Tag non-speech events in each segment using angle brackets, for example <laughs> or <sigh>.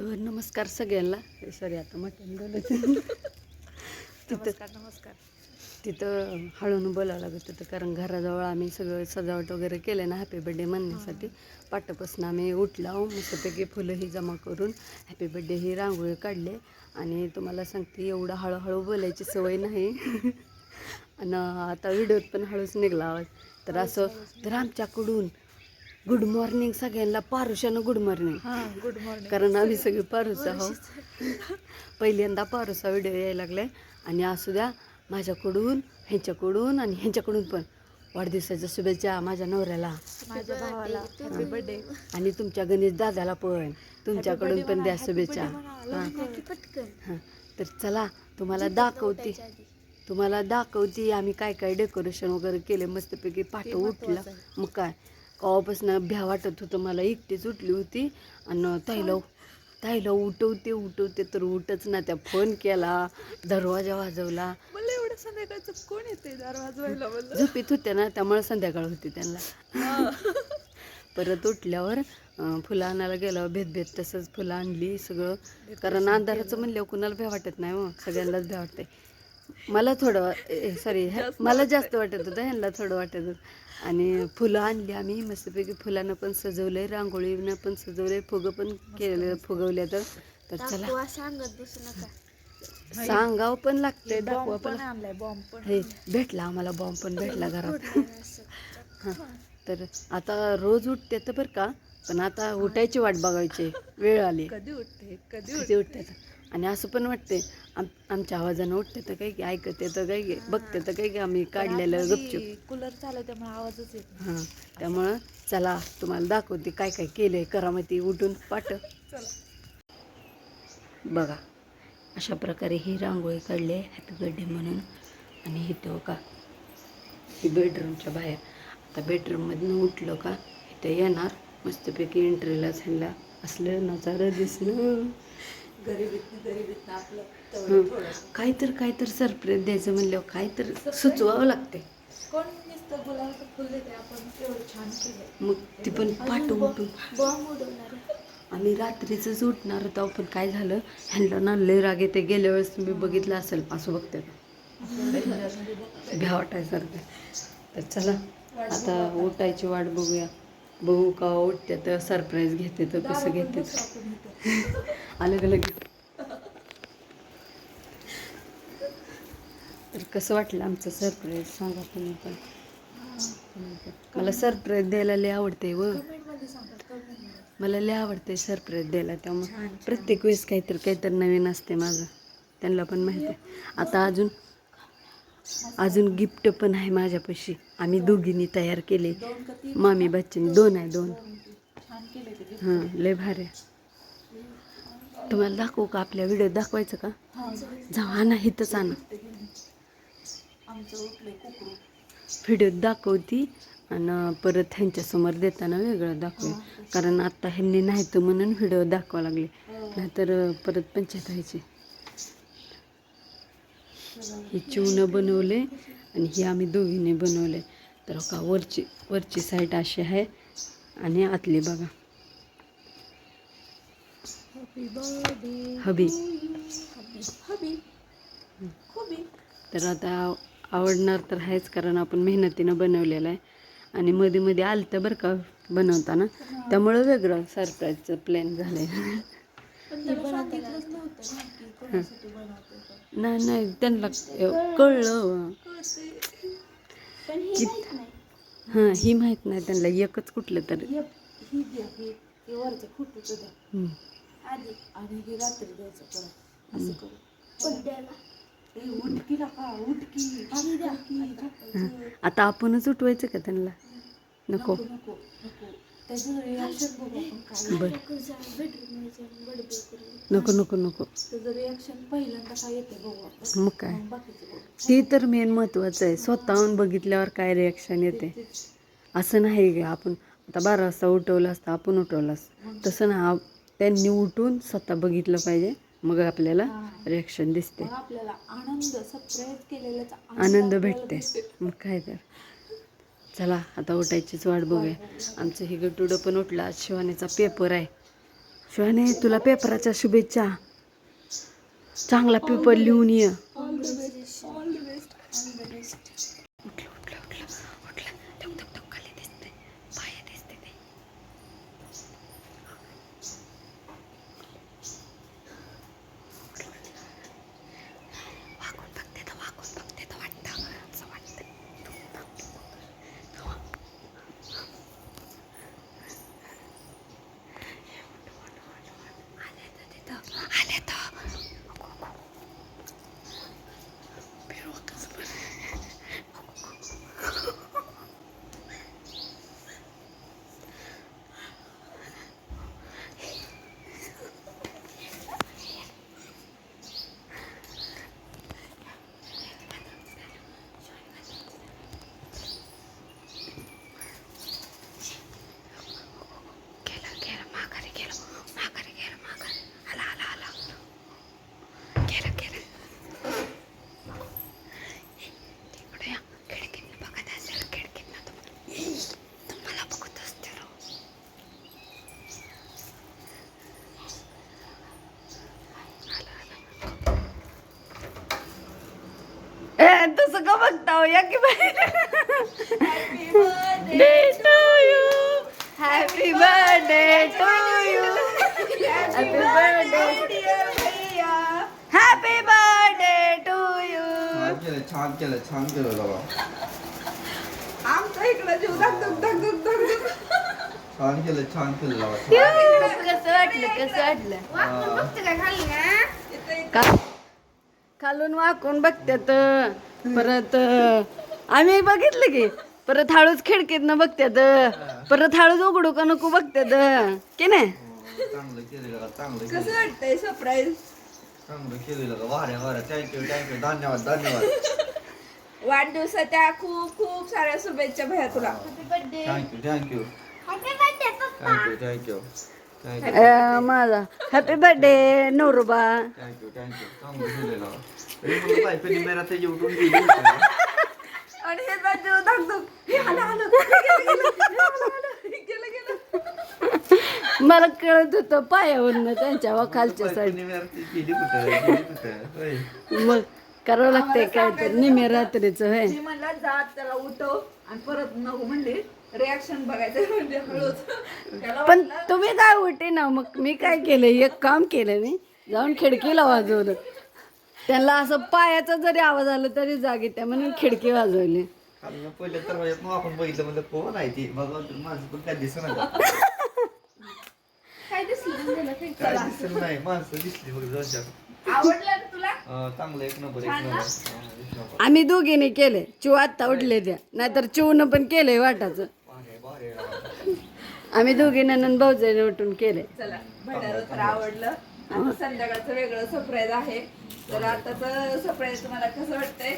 तर नमस्कार सगळ्यांना. सॉरी आता मटण बोलत तिथं नमस्कार नमस्कार. तिथं हळून बोलावं लागत होतं कारण घराजवळ आम्ही सगळं सजावट वगैरे केलं ना हॅपी बड्डे म्हणण्यासाठी. पाटापासून आम्ही उठलाव मस्तपैकी फुलं ही जमा करून हॅपी बड्डे ही रांगोळी काढले. आणि तुम्हाला सांगते एवढं हळूहळू बोलायची सवय नाही. <laughs> आणि आता व्हिडिओत पण हळूच निघला आवाज. तर असं तर आमच्याकडून गुड मॉर्निंग सगळ्यांना पारुशानं गुड मॉर्निंग हां गुड मॉर्निंग कारण आम्ही सगळे पारूस आहोत. पहिल्यांदा पारूसा व्हिडिओ यायला लागलाय. आणि असू द्या माझ्याकडून ह्यांच्याकडून आणि ह्यांच्याकडून पण. वाढदिवसाच्या शुभेच्छा माझ्या नवऱ्याला. माझ्या भावाला. हॅपी बर्थडे आणि तुमच्या गणेश दादाला पण. तुमच्याकडून पण द्या शुभेच्छा. हां. हां. तर चला तुम्हाला दाखवते. तुम्हाला दाखवते आम्ही काय काय डेकोरेशन वगैरे केले मस्तपैकी पाठ उठला. मग काय? कवापासून भ्या वाटत होतं. मला एकटीच उठली होती आणि ताईला ताईला उठवते उठवते तर उठच ना त्या फोन केला दरवाजा वाजवला. मला एवढं संध्याकाळचं कोण येते दार वाजवायला मला झोपीत होत्या ना त्यामुळे संध्याकाळ होती त्यांना. परत उठल्यावर फुलं आणायला गेल्यावर भेद भेद तसंच फुलं आणली सगळं. कारण अंधाराचं म्हणल्यावर कुणाला भ्या वाटत नाही मग सगळ्यांनाच भ्या वाटते मला थोडं सॉरी मला जास्त वाटत होतं ह्यांना थोडं वाटत होतं. आणि फुलं आणली आम्ही मस्तपैकी फुलानं पण सजवलंय रांगोळीनं पण सजवलंय फुगं पण केलं फुगवल्या तर. तर चला. सांगत बसू नका. सांगावं पण लागते दाखवा पण पण आणलाय बॉम्ब पण हे भेटला आम्हाला बॉम्ब पण भेटला <laughs> घरात. <laughs> हां तर आता रोज उठते तर बरं का पण आता उठायची वाट बघायची वेळ आली. कधी उठते? कधी किती उठते? आणि असं पण वाटते आम आमच्या आवाजानं उठते तर काही ऐकते तर काही बघते तर काही की आम्ही काढलेलं गपचूप. कूलर चालू त्यामुळे आवाजच येत हां त्यामुळं चला तुम्हाला दाखवते काय काय केलंय करामती उठून पाठ. चला बघा अशा प्रकारे ही रांगोळी काढली आहे हॅपी बर्थडे म्हणून. आणि इथं का ही बेडरूमच्या बाहेर. आता बेडरूममधनं उठलं का इथं येणार. मस्तपैकी एंट्रीला ह्यांना असलं नजारं दिसलं. गरिबीत गरिबीत आपलं तर तर सरप्राईज द्यायचं म्हणल्यावर काय तर सुचवावं लागते. कोण नुसतं गुलाबाचं फुल देते आपण एवढं छान केलं मग ती पण पाठ उठून. बॉम्ब उडवणार आम्ही रात्रीचंच उठणार होतो पण काय झालं? ह्यांना ना लय राग येते. गेल्या वेळेस तुम्ही बघितलं असेल असं बघते. भ्या वाटायसारखं. तर चला आता उठायची वाट बघूया. बघू का उठते तर सरप्राईज घेते तर कसं घेते. <laughs> अलग अलग. तर कसं वाटलं आमचं सरप्राईज सांगा तुम्ही पण मला सरप्राईज द्यायला लय आवडते व. मला लय आवडते सरप्राईज द्यायला त्यामुळे प्रत्येक वेळेस काहीतरी काहीतरी नवीन असते माझं. त्यांना पण माहिती. आहे आता अजून अजून गिफ्ट पण आहे माझ्यापाशी. आम्ही दोघींनी तयार केले. मामी बच्चन दोन आहे दोन. हां लय भारी आहे. तुम्हाला दाखवू का? आपल्या व्हिडिओ दाखवायचं का? जाऊ आणा हिथंच आणा. व्हिडिओ दाखवती आणि परत ह्यांच्यासमोर देताना वेगळं दाखवे कारण आत्ता ह्यांनी नाही तर म्हणून व्हिडिओ दाखवा लागले. नाहीतर परत पंचायत व्हायची. हे चिवणं बनवले आणि हे आम्ही दोघीने बनवले. तर का वरची वरची साईड अशी आहे आणि आतली बघा. हबी. तर आता आवडणार तर आहेच कारण आपण मेहनतीनं बनवलेलं आहे. आणि मध्ये मध्ये आलं बरं का बनवताना. त्यामुळं वेगळं सरप्राईजचं प्लॅन झालं आहे नाही नाही त्यांना कळलं. पण हे माहीत नाही. हां ही माहीत नाही त्यांना एकच कुठलं तर. आता आपणच उठवायचं का त्यांना? नको. नको नको नको. मग काय? ते तर मेन महत्त्वाचं आहे. स्वतःहून बघितल्यावर काय रिॲक्शन येते? असं नाही की आपण आता बारा वाजता उठवलं असतं आपण उठवलं असतं. तसं ना आप- त्यांनी उठून स्वतः बघितलं पाहिजे मग आपल्याला रिॲक्शन दिसते. आनंद भेटते. दिसते. मग काय तर. चला आता उठायचीच वाट बघूया. आमचं हे गटुडं पण उठलं. आज शिवानेचा पेपर आहे. शिवाने तुला पेपराच्या शुभेच्छा. चांगला पेपर लिहून ये all the best all the best all the best उठलं उठलं उठलं उठलं धुक धुक धुक खाली दिसते पाय दिसते ते वाकून बघते तर वाकून बघते तर वाटतं असं वाटतं आले तर तिथं आले तर फिरवा कसं बरं गेलं गेलं माघारी गेलं माघारी गेलं माघारी आला आला आला गेलं गेलं तिकडे या खिडकीतनं बघत असेल खिडकीतनं तुम तुम्हाला बघत असते रो ए तसं का बघता हो? या की birthday to you happy birthday to you happy birthday happy birthday to you छान केलं छान केलं छान केलं बाबा इकडं जीव धक धक धक धक धक. छान केलं छान केलं बाबा कसं वाटलं कसं वाटलं एक का खालून वाकून बघत्यात परत आम्ही बघितलं की परत हळूच खिडकीतनं बघत्यात परत हळूच उघडू का नको बघत्यात की नाही? कसं वाटतंय सरप्राईज चांगलं केलेलं का वाऱ्या वाऱ्या थँक्यू थँक्यू धन्यवाद धन्यवाद. वाढदिवसाच्या खूप खूप साऱ्या शुभेच्छा भैया तुला. Thank you thank you thank you thank you thank you अं, माझा हॅपी बर्थडे नवरोबा थँक्यू थँक्यू चांगलं मला बायकोनी मेरा ते जेवढून गेली होती ना. आणि हे जा जीव धक धक हे आलं आलं गेलं गेलं हे आलं आलं गेलं गेलं। मला कळत होतं पायावरनं त्यांच्या वा खालच्या साईड बायकोनी मेरा ते गेली कुठं गेली कुठं होय. मग करावं लागतंय काय तर निम्या रात्रीचं होय. मी म्हणला जात त्याला उठव. आणि परत नको म्हणले रिॲक्शन बघायचं म्हणजे हळूच. त्याला पण वाटलं, तुम्ही काय उठे ना मग मी काय केलं एक काम केलं मी. जाऊन खिडकीला वाजवलं. त्यांना असं पायाचा जरी आवाज आला तरी जागे त्या म्हणून खिडकी वाजवली. पहिल्या दरवाज्यात आपण बघितलं म्हणलं कोण आहे ती? बघा माणसं पण काय दिसत काय दिसलं? त्याला काही काय दिसत नाही. माणसं दिसली बघ दोन चार आवडलं? चांगलं एक नंबर एक नंबर. एक नंबर. आम्ही दोघीने केले. चिव आत्ता उठले त्या नाहीतर चिवनं पण केलंय वाटाचं. आम्ही दोघी नंदन भाऊजाईने उठून केले. चला भंडारा तर आवडलं. आता संध्याकाळचं वेगळं सरप्राईज आहे. तर आताच सरप्राईज तुम्हाला कसं वाटतंय?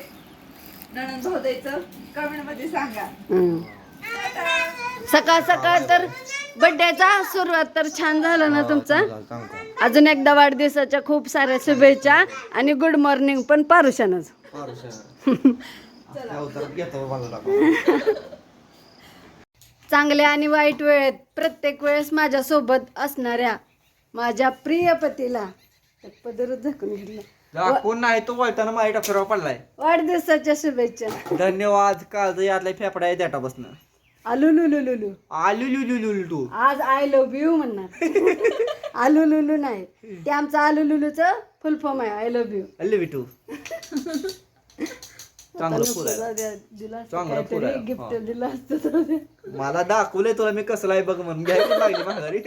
नणंद भाऊ द्यायचं कमेंटमध्ये सांगा. सकाळ सकाळ तर बड्डेचा सुरुवात तर छान झाला ना तुमचा. अजून एकदा वाढदिवसाच्या खूप साऱ्या शुभेच्छा आणि गुड मॉर्निंग पण पारुशानच. चांगल्या आणि वाईट वेळेत प्रत्येक वेळेस माझ्या सोबत असणाऱ्या माझ्या प्रिय पतीला पदरच झाकून घेतलं. दाखवून नाही तो वळताना माझ्या डॉक्टरवर पडलाय. वाढदिवसाच्या शुभेच्छा. धन्यवाद काळज यातला फेफडा आहे देटा बसणं आलू लुलू लुलू आलू लु लु लु लु तू आज आय लव्ह यू म्हणणार. <laughs> आलू लुलू नाही ते आमचं आलू लुलूचं फुल फॉर्म आहे आय लव्ह यू चांगलं फुल आहे. दिला चांगलं फुल आहे. गिफ्ट हा. दिलं असतं तर. मला दाखवलंय तुला मी कसं आहे बघ म्हणून. घ्यायला लागली माघारी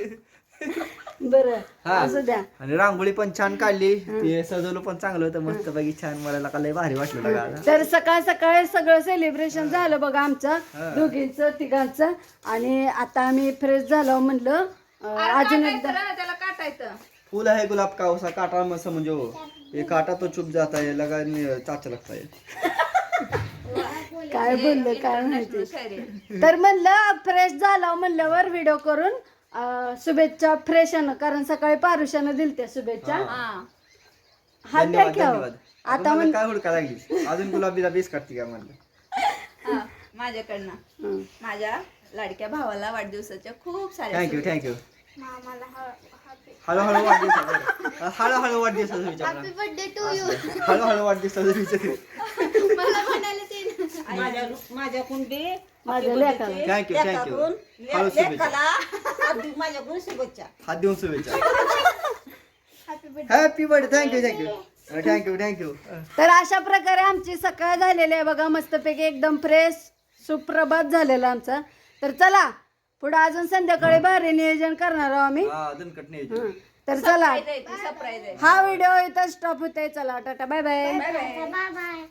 बरं. हा. असू द्या. आणि रांगोळी पण छान काढली. ते सजवलं पण चांगलं होतं. मस्त पैकी छान. मला लय भारी वाटलं तर सकाळ सकाळी सगळं सेलिब्रेशन झालं बघा आमचं. दोघींचं तिघांचं. आणि आता आम्ही फ्रेश झालो म्हणलं अजून एकदा त्याला काटायचं. फुल आहे गुलाब का उसा? काटा मस्त म्हणजे हो. ये काटा तो चुप जाता है लगा चाचा लगता है काय बोललं काय माहिती? तर म्हणलं फ्रेश झाला म्हणल्यावर व्हिडिओ करून अं, शुभेच्छा फ्रेश कारण सकाळी पारुशानं शुभेच्छा. हात द्या धन्यवाद की अहो. धन्यवाद. आता आता म्हण काय हुडका लागली अजून गुलाबीला बेस काढते का म्हणलं? हा, माझ्याकडनं. हं. माझ्या लाडक्या भावाला वाढदिवसाच्या खूप साऱ्या थँक्यू थँक्यू हा हळूहळू वाढदिवसाचा हळूहळू वाढदिवसाचा विचार हॅपी बर्थडे टू यू हळूहळू वाढदिवसाचा विचार मला म्हणायला ते. माझ्या माझ्या कुंडी माझ्या लेकाला थँक्यू थँक्यू हळू शुभेच्छा. लेखाला आधी माझ्याकडून शुभेच्छा. हात देऊन शुभेच्छा. Happy birthday happy birthday thank you thank you thank you thank you तर अशा प्रकारे आमची सकाळ झालेली आहे बघा. मस्तपैकी एकदम फ्रेश सुप्रभात झालेला आमचा. तर चला पुढे अजून संध्याकाळी भारी नियोजन करणार आहोत आम्ही. हा दणकट हं. तर चला. सरप्राईज आहे हा व्हिडिओ इथं स्टॉप होते चला tata bye bye bye bye